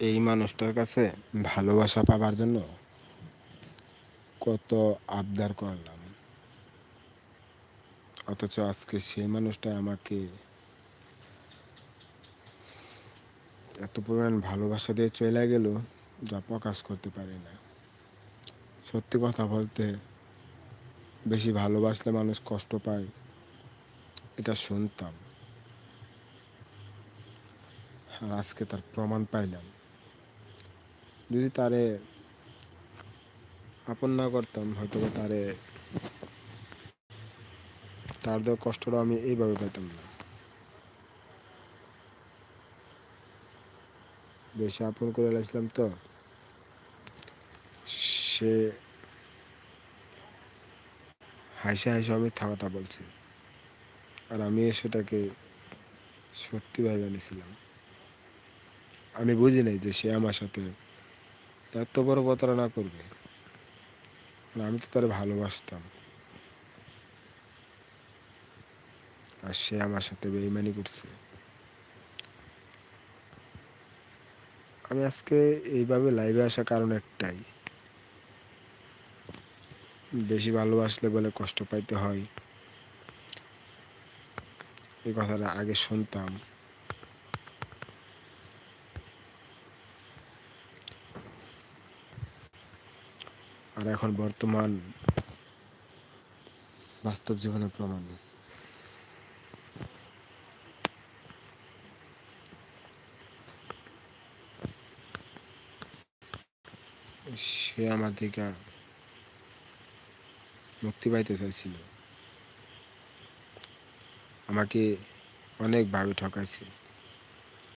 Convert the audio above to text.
এই মানুষটার কাছে ভালোবাসা পাবার জন্য কত আবদার করলাম। অথচ আজকে সেই মানুষটা আমাকে এত পরিমাণ ভালোবাসা দিয়ে চলে গেল যা প্রকাশ করতে পারি না। সত্যি কথা বলতে বেশি ভালোবাসলে মানুষ কষ্ট পায়, এটা শুনতাম। আর আজকে তার প্রমাণ পাইলাম। যদি তারে আপন না করতাম হয়তো তারে তার দেওয়া কষ্টটা আমি এইভাবে পেতাম না। বেশি আপন করে লাইছিলাম তো, সে হাসে হাসে আমি থাকাতা বলছে। আর আমি সেটাকে সত্যি ভেবে নিয়েছিলাম আমি বুঝি নাই যে সে আমার সাথে এত বড় প্রতারণা করবে? আমি তো তার ভালোবাসতাম। আর সে আমার সাথে বেইমানি করছে। আমি আজকে এইভাবে লাইভে আসার কারণ একটাই। বেশি ভালোবাসলে বলে কষ্ট পাইতে হয়। এই কথাটা আগে শুনতাম। আর এখন বর্তমান বাস্তব জীবনের প্রমাণ। সে আমার থেকে মুক্তি পাইতে চাইছিল। আমাকে অনেকভাবে ঠকাইছে।